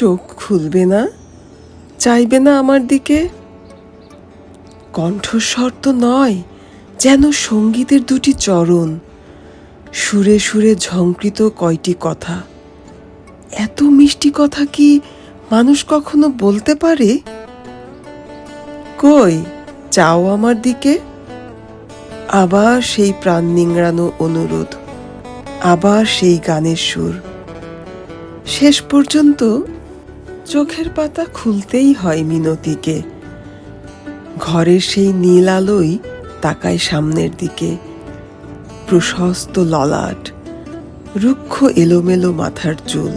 চোখ খুলবে না? চাইবে না আমার দিকে? কণ্ঠস্বর তো নয়, যেন সঙ্গীতের দুটি চরণ। সুরে সুরে ঝংকৃত কয়টি কথা। এত মিষ্টি কথা কি মানুষ কখনো বলতে পারে? কই চাও আমার দিকে। আবার সেই প্রাণ নিংড়ানো অনুরোধ, আবার সেই গানের সুর। শেষ পর্যন্ত চোখের পাতা খুলতেই হয় মিনতিকে। ঘরের সেই নীল আলোই তাকায় সামনের দিকে। প্রশস্ত ললাট, রুক্ষ এলোমেলো মাথার চুল।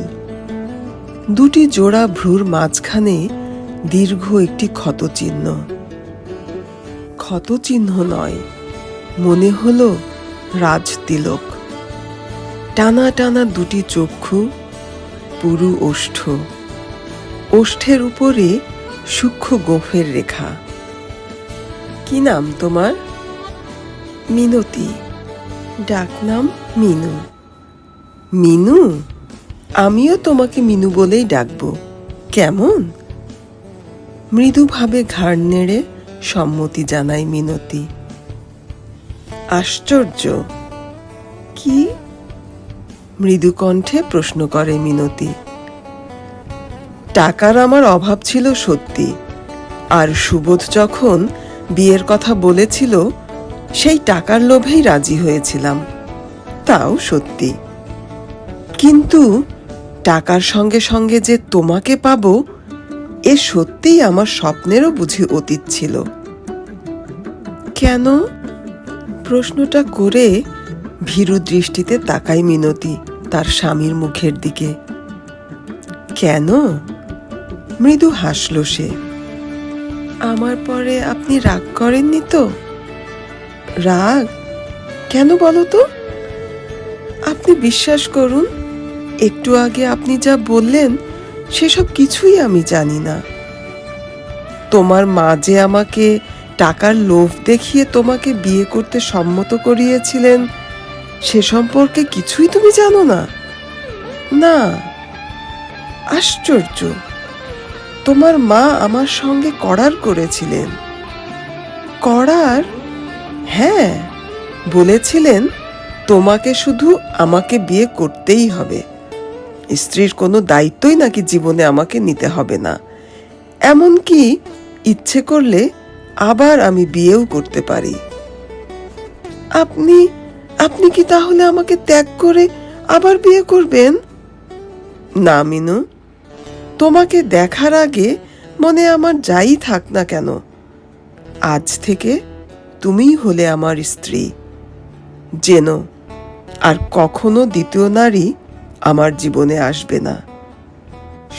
দুটি জোড়া ভ্রুর মাঝখানে দীর্ঘ একটি ক্ষতচিহ্ন। ক্ষতচিহ্ন নয়, মনে হলো রাজতিলক। টানা টানা দুটি চক্ষু পুরু ওষ্ঠ। ওষ্ঠের উপরে সূক্ষ্ম গোফের রেখা। কি নাম তোমার? মিনতি। ডাকনাম মিনু। মিনু? আমিও তোমাকে মিনু বলেই ডাকবো। কেমন? মৃদুভাবে ঘাড় নেড়ে সম্মতি জানায় মিনতি। আশ্চর্য। কি? মৃদু কণ্ঠে প্রশ্ন করে মিনতি। টাকার আমার অভাব ছিল সত্যি। আর সুবোধ যখন বিয়ের কথা বলেছিল, সেই টাকার লোভেই রাজি হয়েছিলাম। তাও সত্যি। কিন্তু টাকার সঙ্গে সঙ্গে যে তোমাকে পাবো, এ সত্যিই আমার স্বপ্নেরও বুঝি অতীত ছিল। কেন? প্রশ্নটা করে ভীরু দৃষ্টিতে তাকায় মিনতি তার স্বামীর মুখের দিকে। কেন? মৃদু হাসল সে। আমার পরে আপনি রাগ করেননি তো? রাগ? কেন বলো তো? আপনি বিশ্বাস করুন, একটু আগে আপনি যা বললেন, সেসব কিছুই আমি জানি না। তোমার মা যে আমাকে টাকার লোভ দেখিয়ে তোমাকে বিয়ে করতে সম্মত করিয়েছিলেন, সে সম্পর্কে কিছুই তুমি জানো না? না। আশ্চর্য! তোমার মা আমার সঙ্গে করার করেছিলেন। করার? হ্যাঁ বলেছিলেন, তোমাকে শুধু আমাকে বিয়ে করতেই হবে। স্ত্রীর কোনো দায়িত্বই নাকি জীবনে আমাকে নিতে হবে না। এমনকি ইচ্ছে করলে আবার আমি বিয়েও করতে পারি। আপনি আপনি কি তাহলে আমাকে ত্যাগ করে আবার বিয়ে করবেন? না, মিনু। তোমাকে দেখার আগে মনে আমার যাই থাক না কেন। আজ থেকে তুমিই হলে আমার স্ত্রী। যেন আর কখনো দ্বিতীয় নারী আমার জীবনে আসবে না।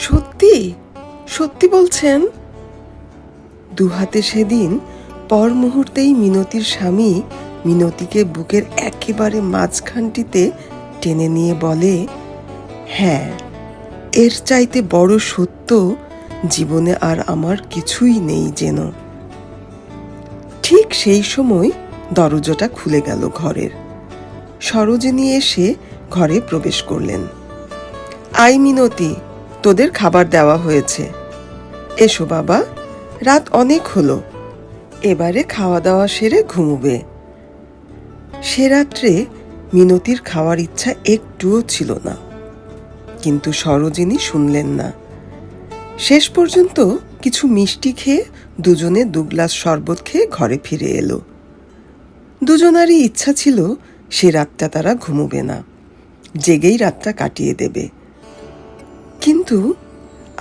সত্যি? সত্যি বলছেন? দুহাতে সেদিন পর মুহূর্তেই মিনতির স্বামী মিনতিকে বুকের একেবারে মাঝখানটিতে টেনে নিয়ে বলে হ্যাঁ এর চাইতে বড় সত্য জীবনে আর আমার কিছুই নেই যেন। ঠিক সেই সময় দরজাটা খুলে গেল ঘরের। সরোজিনী এসে ঘরে প্রবেশ করলেন। আই মিনতি, তোদের খাবার দেওয়া হয়েছে। এসো বাবা, রাত অনেক হলো। এবারে খাওয়া দাওয়া সেরে ঘুমুবে। সে রাত্রে মিনতির খাওয়ার ইচ্ছা একটুও ছিল না। কিন্তু সরোজিনী শুনলেন না। শেষ পর্যন্ত কিছু মিষ্টি খেয়ে দুজনে দু গ্লাস শরবত খেয়ে ঘরে ফিরে এলো। দুজনারই ইচ্ছা ছিল সে রাতটা তারা ঘুমোবে না। জেগেই রাতটা কাটিয়ে দেবে। কিন্তু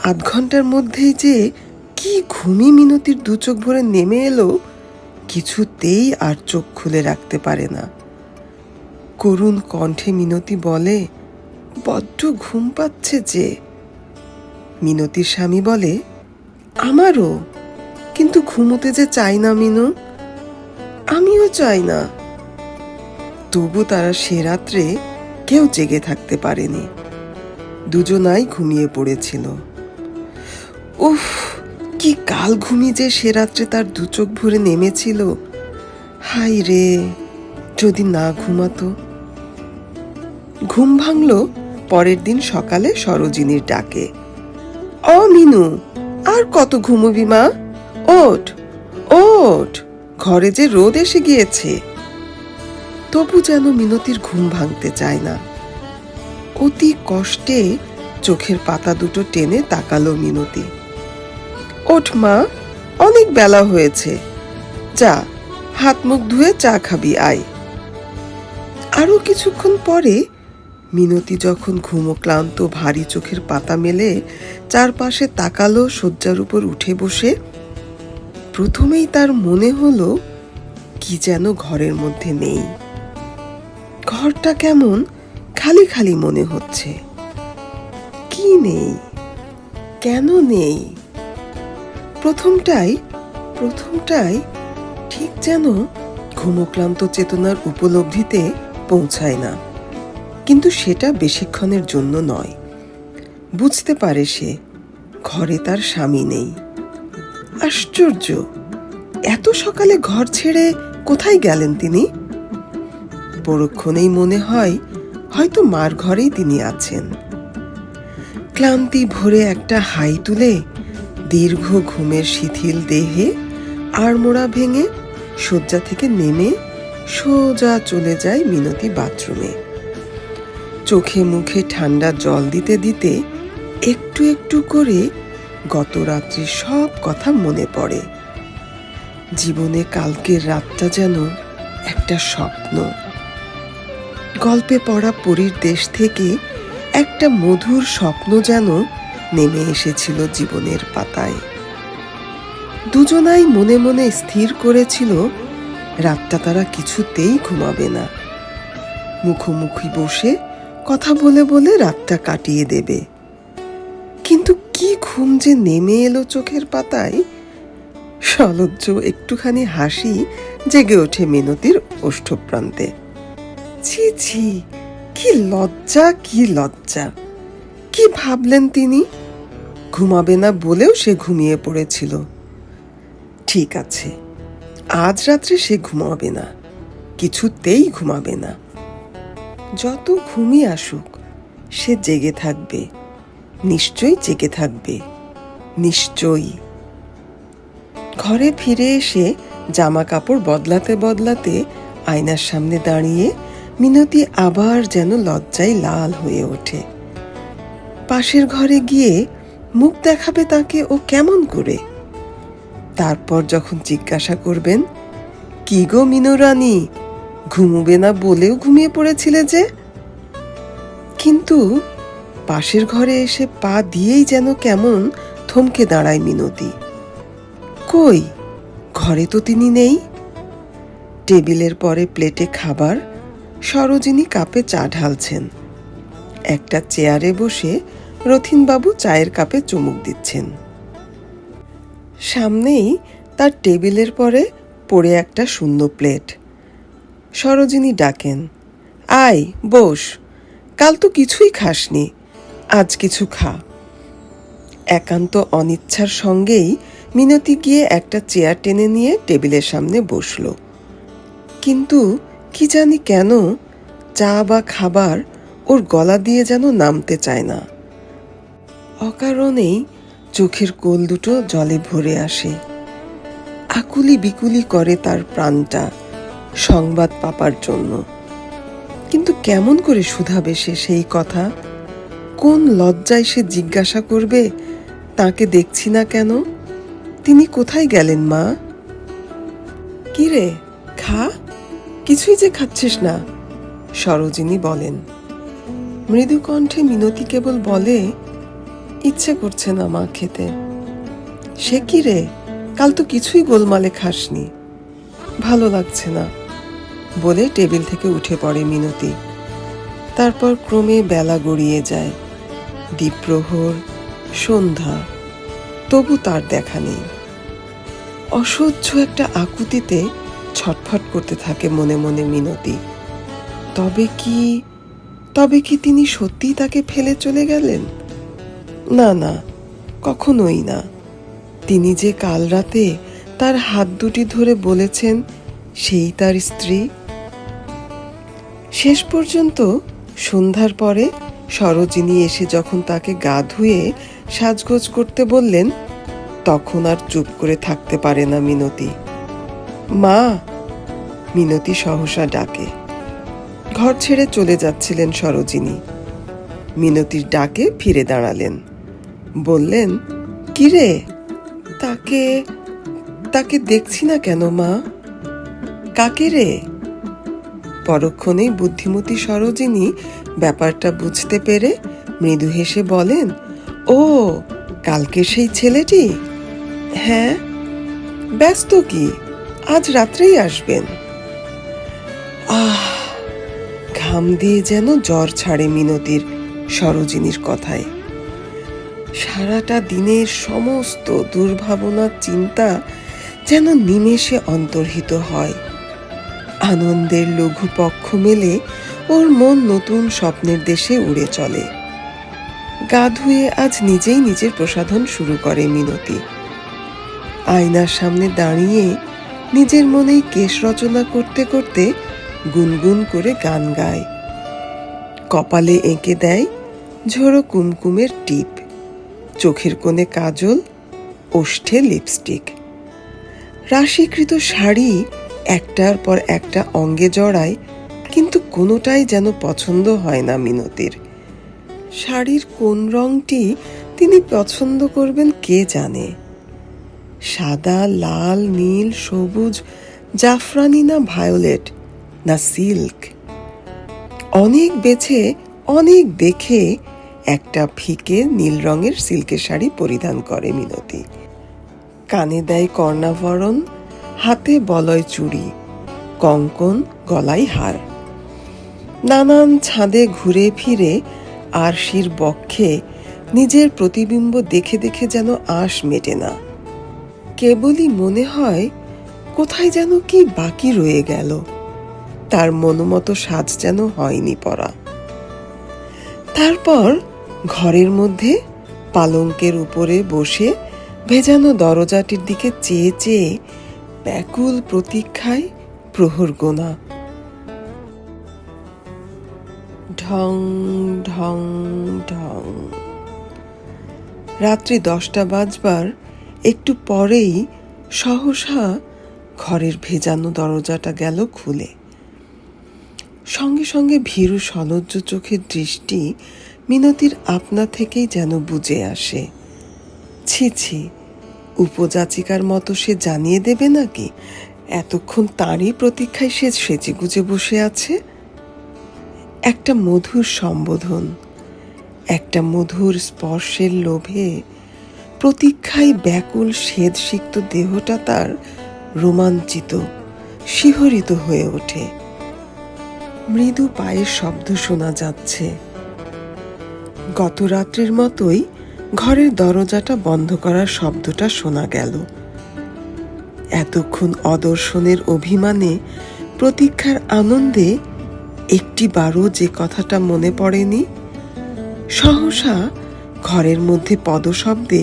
আধ ঘণ্টার মধ্যেই যে কি ঘুমি মিনতির দু চোখ ভরে নেমে এলো, কিছুতেই আর চোখ খুলে রাখতে পারে না। করুণ কণ্ঠে মিনতি বলে বড্ড ঘুম পাচ্ছে যে। মিনতির স্বামী বলে, আমারও, কিন্তু ঘুমোতে যে চাই না মিনু, আমিও চাই না। তবু তারা সে রাত্রে কেউ জেগে থাকতে পারেনি। দুজনাই ঘুমিয়ে পড়েছিল। উফ, কি কাল ঘুমি যে সে রাত্রে তার দু চোখ ভরে নেমেছিল। হাই রে, যদি না ঘুমাতো। ঘুম ভাঙল পরের দিন সকালে সরোজিনীর ডাকে। অ মিনু, আর কত ঘুমবি মা? ওঠ ওঠ, ঘরে যে রোদ এসে গিয়েছে। তবু যেন মিনতির ঘুম ভাঙতে চায় না। অতি কষ্টে চোখের পাতা দুটো টেনে তাকালো মিনতি। ওঠ মা, অনেক বেলা হয়েছে। যা, হাত মুখ ধুয়ে চা খাবি, আয়। আরও কিছুক্ষণ পরে মিনতি যখন ঘুমো ক্লান্ত ভারী চোখের পাতা মেলে, চারপাশে তাকালো শয্যার উপর উঠে বসে, প্রথমেই তার মনে হলো, কি যেন ঘরের মধ্যে নেই। ঘরটা কেমন খালি খালি মনে হচ্ছে। কি নেই? কেন নেই? প্রথমটাই প্রথমটাই ঠিক যেন ঘুমোক্লান্ত চেতনার উপলব্ধিতে পৌঁছায় না। কিন্তু সেটা বেশিক্ষণের জন্য নয়। বুঝতে পারে সে, ঘরে তার স্বামী নেই। আশ্চর্য! এত সকালে ঘর ছেড়ে কোথায় গেলেন তিনি? পরক্ষণেই মনে হয়, হয়তো মার ঘরেই তিনি আছেন। ক্লান্তি ভরে একটা হাই তুলে, দীর্ঘ ঘুমের শিথিল দেহে আড়মোড়া ভেঙে শয্যা থেকে নেমে সোজা চলে যায় মিনতি বাথরুমে। চোখে মুখে ঠান্ডা জল দিতে দিতে একটু একটু করে গত রাত্রির সব কথা মনে পড়ে। জীবনে কালকের রাতটা যেন একটা স্বপ্ন। গল্পে পড়া পরীর দেশ থেকে একটা মধুর স্বপ্ন যেন নেমে এসেছিল জীবনের পাতায়। দুজনাই মনে মনে স্থির করেছিল, রাতটা তারা কিছুতেই ঘুমাবে না। মুখোমুখি বসে কথা বলে বলে রাতটা কাটিয়ে দেবে। কিন্তু কি ঘুম যে নেমে এলো চোখের পাতায়? সলজ্জ একটুখানি হাসি জেগে ওঠে মিনতির ওষ্ঠপ্রান্তে। ছি ছি, কি লজ্জা কি লজ্জা। কি ভাবলেন তিনি? ঘুমাবে না বলেও সে ঘুমিয়ে পড়েছিল। ঠিক আছে, আজ রাত্রে সে ঘুমাবে না, কিছুতেই ঘুমাবে না। যত ঘুমি আসুক, সে জেগে থাকবে। নিশ্চয়ই জেগে থাকবে। নিশ্চয়ই। ঘরে ফিরে এসে জামা কাপড় বদলাতে বদলাতে আয়নার সামনে দাঁড়িয়ে মিনতি আবার যেন লজ্জায় লাল হয়ে ওঠে। পাশের ঘরে গিয়ে মুখ দেখাবে তাকে ও কেমন করে? তারপর যখন জিজ্ঞাসা করবেন, কি গো মিনুরানি ঘুমুবে না বলেও ঘুমিয়ে পড়েছিলে যে? কিন্তু পাশের ঘরে এসে পা দিয়েই যেন কেমন থমকে দাঁড়ায় মিনতি। কই, ঘরে তো তিনি নেই। টেবিলের পরে প্লেটে খাবার, সরোজিনী কাপে চা ঢালছেন। একটা চেয়ারে বসে রথিনবাবু চায়ের কাপে চুমুক দিচ্ছেন। সামনেই তার টেবিলের পরে পড়ে একটা শূন্য প্লেট। সরোজিনী ডাকেন, আয়, বস, কাল তো কিছুই খাসনি, আজ কিছু খা। একান্ত অনিচ্ছার সঙ্গেই মিনতি গিয়ে একটা চেয়ার টেনে নিয়ে টেবিলের সামনে বসল। কিন্তু কি জানি কেন, চা বা খাবার ওর গলা দিয়ে যেন নামতে চায় না। অকারণেই চোখের কোল দুটো জলে ভরে আসে। আকুলি বিকুলি করে তার প্রাণটা। সংবাদ পাপার জন্য। কিন্তু কেমন করে শুধাবে সে সেই কথা? কোন লজ্জায় সে জিজ্ঞাসা করবে? তাকে দেখছি না কেন? তিনি কোথায় গেলেন, মা? কি রে খা? কিছুই যে খাচ্ছিস না, সরোজিনী বলেন। মৃদু কণ্ঠে মিনতি কেবল বলে, ইচ্ছে করছে না মা খেতে। সে কি রে কাল তো কিছুই গোলমালে খাসনি। ভালো লাগছে না। বলে টেবিল থেকে উঠে পড়ে মিনতি। তারপর ক্রমে বেলা গড়িয়ে যায়। দ্বীপ্রহর, সন্ধ্যা, তবু তার দেখা নেই। অসহ্য একটা আকুতিতে ছটফট করতে থাকে মনে মনে মিনতি। তবে কি তবে কি তিনি সত্যিই তাকে ফেলে চলে গেলেন? না না, কখনোই না। তিনি যে কাল রাতে তার হাত দুটি ধরে বলেছেন, সেই তার স্ত্রী শেষ পর্যন্ত সন্ধ্যার পরে সরোজিনী এসে যখন তাকে গা ধুয়ে সাজগোজ করতে বললেন, তখন আর চুপ করে থাকতে পারে না মিনতি। মা, মিনতি সহসা ডাকে। ঘর ছেড়ে চলে যাচ্ছিলেন সরোজিনী। মিনতির ডাকে ফিরে দাঁড়ালেন। বললেন কিরে তাকে তাকে দেখছি না কেন মা? কাকে রে? পরক্ষণেই বুদ্ধিমতী সরোজিনী ব্যাপারটা বুঝতে পেরে মৃদু হেসে বলেন, ও, কালকে সেই ছেলেটি? হ্যাঁ ব্যস্ত কি? আজ রাত্রেই আসবেন। আহ, ঘাম দিয়ে যেন জ্বর ছাড়ে মিনতির সরোজিনীর কথায়। সারাটা দিনের সমস্ত দুর্ভাবনার চিন্তা যেন নিমেষে অন্তর্হিত হয়। আনন্দের লঘু পক্ষ মেলে ওর মন নতুন স্বপ্নের দেশে উড়ে চলে। গা ধুয়ে আজ নিজেই নিজের প্রসাধন শুরু করে মিনতি। আয়নার সামনে দাঁড়িয়ে নিজের মনেই কেশ রচনা করতে করতে গুনগুন করে গান গায়। কপালে এঁকে দেয় ঝোড়ো কুমকুমের টিপ। চোখের কোণে কাজল, ওষ্ঠে লিপস্টিক। রাশিকৃত শাড়ি একটার পর একটা অঙ্গে জড়ায়, কিন্তু কোনোটাই যেন পছন্দ হয় না মিনতির। শাড়ির কোন রংটি তিনি পছন্দ করবেন কে জানে? সাদা, লাল, নীল, সবুজ, জাফরানি না ভায়োলেট, না সিল্ক? অনেক বেছে, অনেক দেখে একটা ফিকে নীল রঙের সিল্কের শাড়ি পরিধান করে মিনতি। কানে দেয় কর্ণাভরণ হাতে বলয় চুড়ি কঙ্কন গলায় হার। নানান ছাদে ঘুরে ফিরে আরশির বক্ষে নিজের প্রতিবিম্ব দেখে দেখে যেন আশ মেটে না। কেবলই মনে হয় কোথায় যেন কি বাকি রয়ে গেল। তার মনোমতো সাজ যেন হয়নি পরা তারপর ঘরের মধ্যে পালঙ্কের উপরে বসে ভেজানো দরজাটির দিকে চেয়ে চেয়ে ব্যাকুল প্রতীক্ষায় প্রহর গোনা। ঢং ঢং ঢং। রাত্রি দশটা বাজবার, একটু পরেই সহসা ঘরের ভেজানো দরজাটা গেল খুলে। সঙ্গে সঙ্গে ভীরু সলজ্জ চোখের দৃষ্টি মিনতির আপনা থেকেই যেন বুঝে আসে। ছি ছি উপযাচিকার মতো সে জানিয়ে দেবে নাকি? এতক্ষণ তারই প্রতীক্ষায় সে সেজে গুজে বসে আছে? একটা মধুর সম্বোধন, একটা মধুর স্পর্শের লোভে, প্রতীক্ষায় ব্যাকুল স্বেদসিক্ত দেহটা তার রোমাঞ্চিত, শিহরিত হয়ে ওঠে। মৃদু পায়ের শব্দ শোনা যাচ্ছে। গত রাত্রির মতোই ঘরের দরজাটা বন্ধ করার শব্দটা শোনা গেল। এতক্ষণ অদর্শনের অভিমানে, প্রতীক্ষার আনন্দে একটি বারও যে কথাটা মনে পড়েনি, সহসা ঘরের মধ্যে পদশব্দে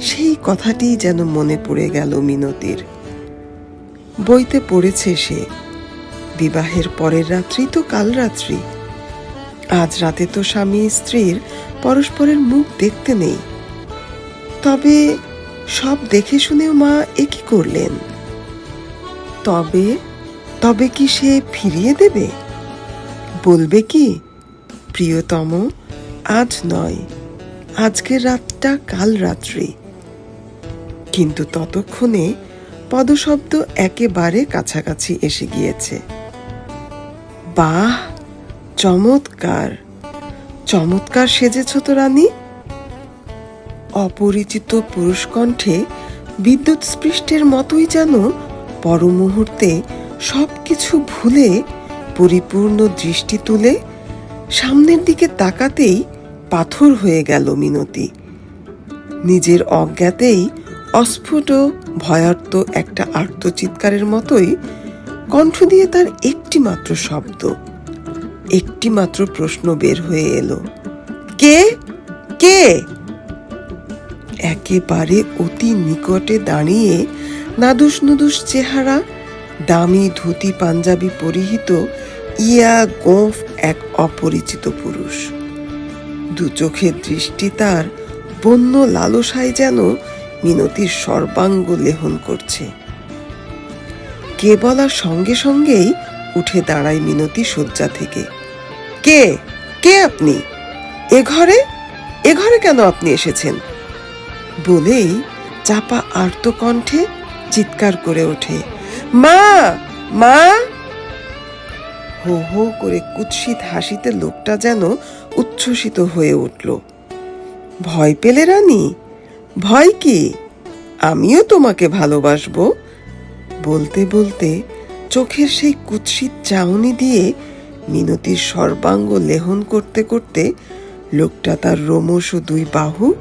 সেই কথাটি যেন মনে পড়ে গেল মিনতির। বইতে পড়েছে সে, বিবাহের পরের রাত্রি তো কাল রাত্রি। আজ রাতে তো স্বামী স্ত্রীর পরস্পরের মুখ দেখতে নেই। তবে সব দেখে শুনেও মা একই করলেন? তবে তবে কি সে ফিরিয়ে দেবে? বলবে কি, প্রিয়তম, আজ নয় আজকের রাতটা কাল রাত্রি। কিন্তু ততক্ষণে পদশব্দ একেবারে কাছাকাছি এসে গিয়েছে। বাহ, চমৎকার! চমৎকার সেজেছ তো রানী। অপরিচিত পুরুষ কণ্ঠে বিদ্যুৎ স্পৃষ্টের মতোই যেন পর মুহূর্তে সব কিছু ভুলে, পরিপূর্ণ দৃষ্টি তুলে সামনের দিকে তাকাতেই পাথর হয়ে গেল মিনতি। নিজের অজ্ঞাতেই অস্ফুট ভয়ার্ত একটা আর্তচিৎকারের মতোই কণ্ঠ দিয়ে তার একটি মাত্র শব্দ। একটি মাত্র প্রশ্ন বের হয়ে এলো। কে? কে? একেবারে অতি নিকটে দাঁড়িয়ে নাদুস নুদুস চেহারা, দামি ধুতি পাঞ্জাবি পরিহিত, ইয়া গোঁফ এক অপরিচিত পুরুষ। দু চোখের দৃষ্টি তার বন্য লালসায় যেন মিনতির সর্বাঙ্গ লেহন করছে। কে বলার সঙ্গে সঙ্গেই উঠে দাঁড়ায় মিনতি শয্যা থেকে। কে? কে আপনি? এ ঘরে? এ ঘরে কেন আপনি এসেছেন? বলেই চাপা আর্ত কণ্ঠে চিৎকার করে ওঠে, মা! মা! হো হো করে কুৎসিত হাসিতে লোকটা যেন উচ্ছ্বসিত হয়ে উঠল, ভয় পেলে রানী? ভয় কি? আমিও তোমাকে ভালোবাসবো? বলতে বলতে চোখের সেই কুৎসিত চাউনি দিয়ে মিনতির সর্বাঙ্গ লেহন করতে করতে লোকটা তার রোমশ দুই বাহু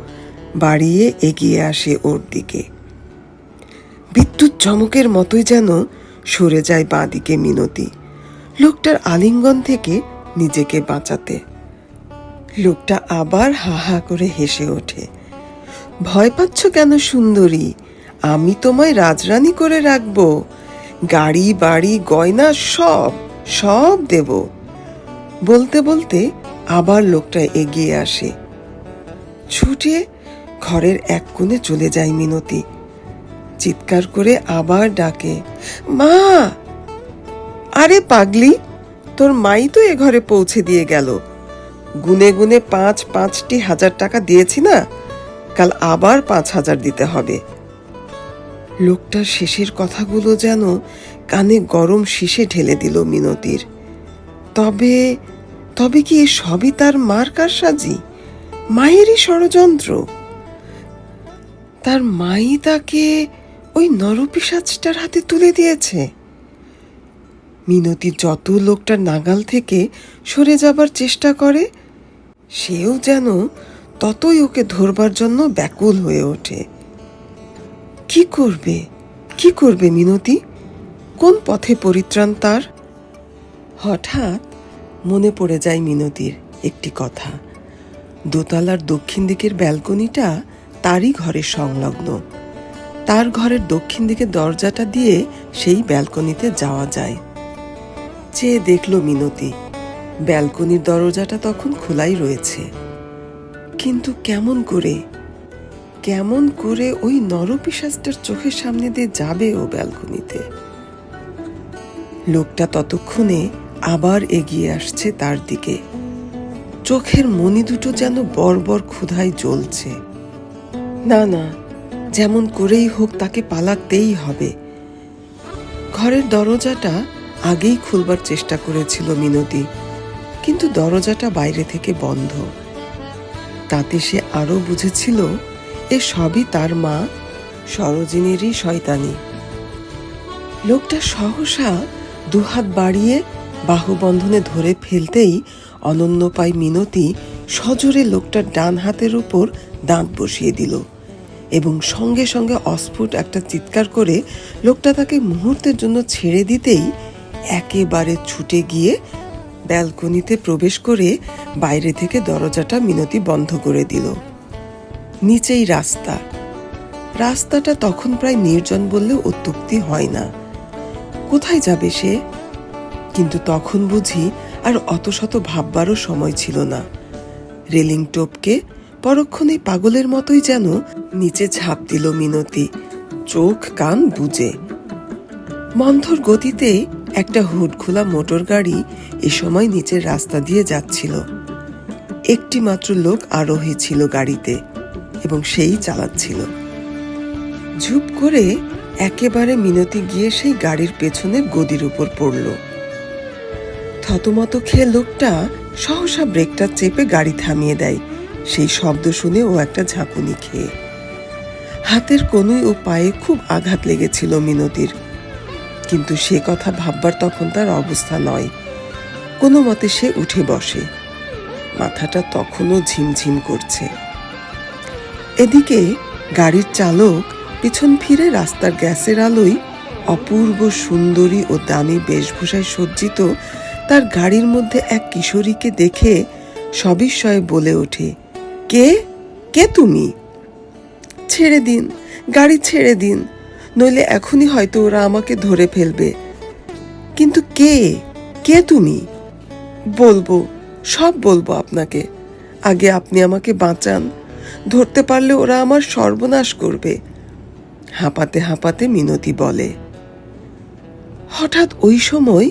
বাড়িয়ে এগিয়ে আসে ওর দিকে। বিদ্যুৎ চমকের মতোই যেন সরে যায় বাঁদিকে মিনতি। লোকটার আলিঙ্গন থেকে নিজেকে বাঁচাতে। লোকটা আবার হা হা করে হেসে ওঠে। ভয় পাচ্ছ কেন সুন্দরী? আমি তোমায় রাজরানী করে রাখব। গাড়ি, বাড়ি, গয়না সব সব দেব। বলতে বলতে আবার লোকটা এগিয়ে আসে। ছুটে ঘরের এক কোণে চলে যায় মিনতি। চিৎকার করে আবার ডাকে, মা! আরে পাগলি, তোর মাই তো এ ঘরে পৌঁছে দিয়ে গেল। গুনে গুনে পাঁচ পাঁচটি হাজার টাকা দিয়েছি না, কাল আবার পাঁচ হাজার দিতে হবে। লোকটার শেষের কথাগুলো যেন কানে গরম শীষে ঢেলে দিল মিনতির। তবে তবে কি সবই তার মার কারসাজি? মায়েরই ষড়যন্ত্র। তার মাই তাকে ওই নরপিসাজটার হাতে তুলে দিয়েছে। মিনতি যত লোকটার নাগাল থেকে সরে যাবার চেষ্টা করে, সেও যেন ততই ওকে ধরবার জন্য ব্যাকুল হয়ে ওঠে। কি করবে? কি করবে মিনতি? কোন পথে পরিত্রাণ তার? হঠাৎ মনে পড়ে যায় মিনতির একটি কথা। দোতলার দক্ষিণ দিকের ব্যালকনিটা তারই ঘরের সংলগ্ন। তার ঘরের দক্ষিণ দিকে দরজাটা দিয়ে সেই ব্যালকনিতে যাওয়া যায়। চেয়ে দেখল মিনতি, ব্যালকনির দরজাটা তখন খোলাই রয়েছে। কিন্তু কেমন করে কেমন করে ওই নরপিসাজটার চোখের সামনে দিয়ে যাবে ও ব্যালকনিতে? লোকটা ততক্ষণে আবার এগিয়ে আসছে তার দিকে। চোখের মনি দুটো যেন বর্বর ক্ষুধায় জ্বলছে। না না, যেমন করেই হোক তাকে পালাতেই হবে। ঘরের দরজাটা আগেই খুলবার চেষ্টা করেছিল মিনতি, কিন্তু দরজাটা বাইরে থেকে বন্ধ। তাতে সে আরও বুঝেছিল, এ সবই তার মা, সরোজিনীরই শয়তানি। লোকটা সহসা দুহাত বাড়িয়ে বাহুবন্ধনে ধরে ফেলতেই অনন্য পায় মিনতি সজোরে লোকটার ডান হাতের উপর দাঁত বসিয়ে দিল এবং সঙ্গে সঙ্গে অস্ফুট একটা চিৎকার করে লোকটা তাকে মুহূর্তের জন্য ছেড়ে দিতেই একেবারে ছুটে গিয়ে ব্যালকনিতে প্রবেশ করে বাইরে থেকে দরজাটা মিনতি বন্ধ করে দিল। নিচেই রাস্তা। রাস্তাটা তখন প্রায় নির্জন বললেও অত্যুক্তি হয় না। কোথায় যাবে সে? কিন্তু তখন বুঝি আর অত শত ভাববারও সময় ছিল না। রেলিং টোপকে পরক্ষণে পাগলের মতোই যেন নিচে ঝাঁপ দিল মিনতি, চোখ কান বুঝে মন্থর গতিতে একটা হুড খোলা মোটর গাড়ি এ সময় নিচের রাস্তা দিয়ে যাচ্ছিল। একটি মাত্র লোক আরোহী ছিল গাড়িতে এবং সেই চালাচ্ছিল। ঝুপ করে একেবারে মিনতি গিয়ে সেই গাড়ির পেছনের গদির উপর পড়ল। থতমত খেয়ে লোকটা সহসা ব্রেকটা চেপে গাড়ি থামিয়ে দেয়। সেই শব্দ শুনে ও একটা ঝাঁকুনি খেয়ে। হাতের কনুই ও পায়ে খুব আঘাত লেগেছিল মিনতির। কিন্তু সে কথা ভাববার তখন তার অবস্থা নয়। কোনো মতে সে উঠে বসে। মাথাটা তখনও ঝিমঝিম করছে। এদিকে গাড়ির চালক পিছন ফিরে রাস্তার গ্যাসের আলোয় অপূর্ব সুন্দরী ও দামি বেশভূষায় সজ্জিত তার গাড়ির মধ্যে এক কিশোরীকে দেখে সবিস্ময়ে বলে ওঠে, কে? কে তুমি? ছেড়ে দিন, গাড়ি ছেড়ে দিন, নইলে এখনই হয়তো ওরা আমাকে ধরে ফেলবে। কিন্তু কে? কে তুমি? বলব, সব বলব আপনাকে। আগে আপনি আমাকে বাঁচান, ধরতে পারলে ওরা আমার সর্বনাশ করবে। হাঁপাতে হাঁপাতে মিনতি বলে। হঠাৎ ওই সময়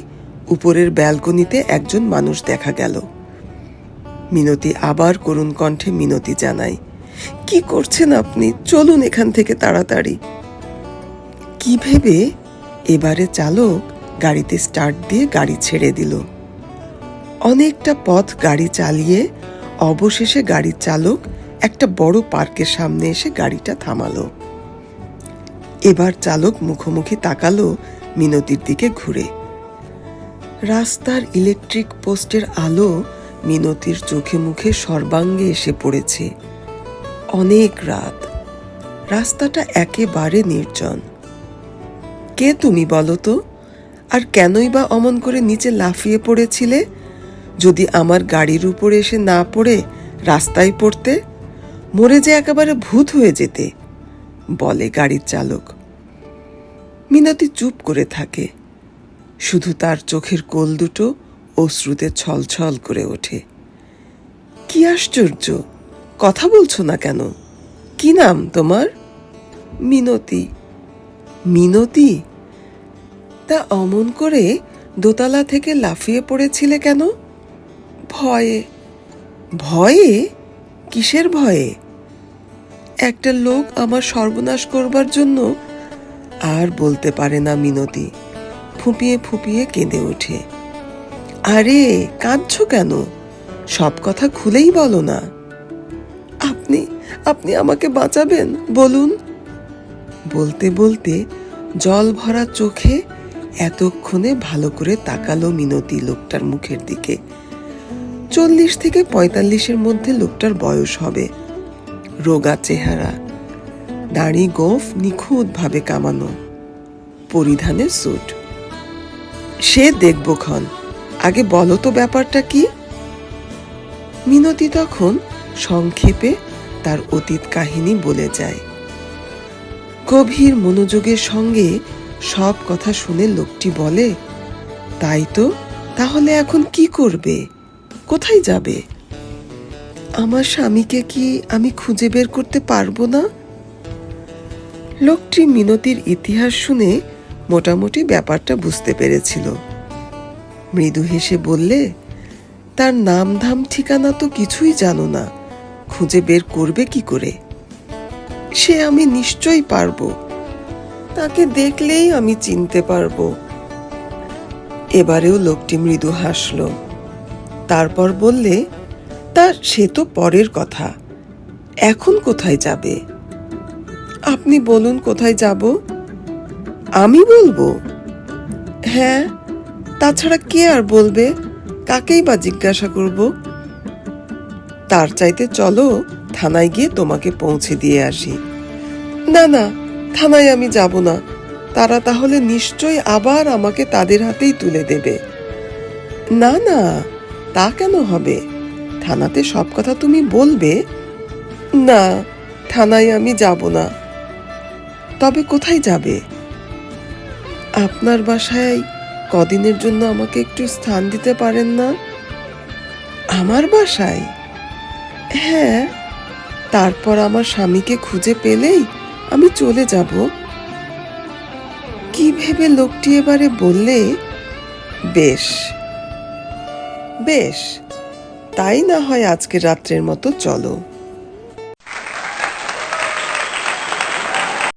উপরের ব্যালকনিতে একজন মানুষ দেখা গেল। মিনতি আবার করুণ কণ্ঠে মিনতি জানায়, কি করছেন আপনি? চলুন এখান থেকে তাড়াতাড়ি। কি ভেবে এবারে চালক গাড়িতে স্টার্ট দিয়ে গাড়ি ছেড়ে দিল। অনেকটা পথ গাড়ি চালিয়ে অবশেষে গাড়ির চালক একটা বড় পার্কের সামনে এসে গাড়িটা থামালো। এবার চালক মুখোমুখি তাকালো মিনতির দিকে ঘুরে। রাস্তার ইলেকট্রিক পোস্টের আলো মিনতির চোখে মুখে সর্বাঙ্গে এসে পড়েছে। অনেক রাত। রাস্তাটা একেবারে নির্জন। কে তুমি বলো তো? আর কেনই বা অমন করে নিচে লাফিয়ে পড়েছিলে? যদি আমার গাড়ির উপরে এসে না পড়ে রাস্তায় পড়তে? মরে যে একেবারে ভূত হয়ে যেতে। বলে গাড়ির চালক। মিনতি চুপ করে থাকে। শুধু তার চোখের কোল দুটো অশ্রুতে ছলছল করে ওঠে। কি আশ্চর্য! কথা বলছো না কেন? কি নাম তোমার? মিনতি। মিনতি? তা অমন করে দোতলা থেকে লাফিয়ে পড়েছিলে কেন? ভয়ে। ভয়ে? কিসের ভয়ে? একটা লোক আমার সর্বনাশ করবার জন্য আর বলতে পারে না মিনতি। ফুপিয়ে ফুপিয়ে কেঁদে ওঠে। আরে, কাঁদছ কেন? সব কথা খুলেই বলো না। আপনি আপনি আমাকে বাঁচাবেন, বলুন। বলতে বলতে জল ভরা চোখে এতক্ষণে ভালো করে তাকালো মিনতি লোকটার মুখের দিকে। চল্লিশ থেকে পঁয়তাল্লিশের মধ্যে লোকটার বয়স হবে। রোগা চেহারা। দাড়ি গোফ নিখুঁতভাবে কামানো। পরিধানের স্যুট। সে দেখব ক্ষণ। আগে বলো তো ব্যাপারটা কি? মিনতি তখন সংক্ষেপে তার অতীত কাহিনী বলে যায়। গভীর মনোযোগের সঙ্গে সব কথা শুনে লোকটি বলে, তাই তো? তাহলে এখন কি করবে? কোথায় যাবে? আমার স্বামীকে কি আমি খুঁজে বের করতে পারব না? লোকটি মিনতির ইতিহাস শুনে মোটামুটি ব্যাপারটা বুঝতে পেরেছিল। মৃদু হেসে বললে, তার নাম ধাম ঠিকানা তো কিছুই জানো না, খুঁজে বের করবে কি করে? সে আমি নিশ্চয়ই পারব। তাকে দেখলেই আমি চিনতে পারব। এবারেও লোকটি মৃদু হাসল। তারপর বললে তা সে তো পরের কথা। এখন কোথায় যাবে? আপনি বলুন কোথায় যাব? আমি বলব? হ্যাঁ তাছাড়া কে আর বলবে? কাকেই বা জিজ্ঞাসা করব? তার চাইতে চলো, থানায় গিয়ে তোমাকে পৌঁছে দিয়ে আসি। না না, থানায় আমি যাব না। তারা তাহলে নিশ্চয়ই আবার আমাকে তাদের হাতেই তুলে দেবে। না না, তা কেন হবে? থানাতে সব কথা তুমি বলবে? না, থানায় আমি যাব না। তবে কোথায় যাবে? আপনার বাসায় কদিনের জন্য আমাকে একটু স্থান দিতে পারেন না? আমার বাসায়? হ্যাঁ তারপর আমার স্বামীকে খুঁজে পেলেই আমি চলে যাব। কি ভেবে লোকটি এবারে বললে, বেশ বেশ তাই না হয় আজকে রাত্রের মতো চলো।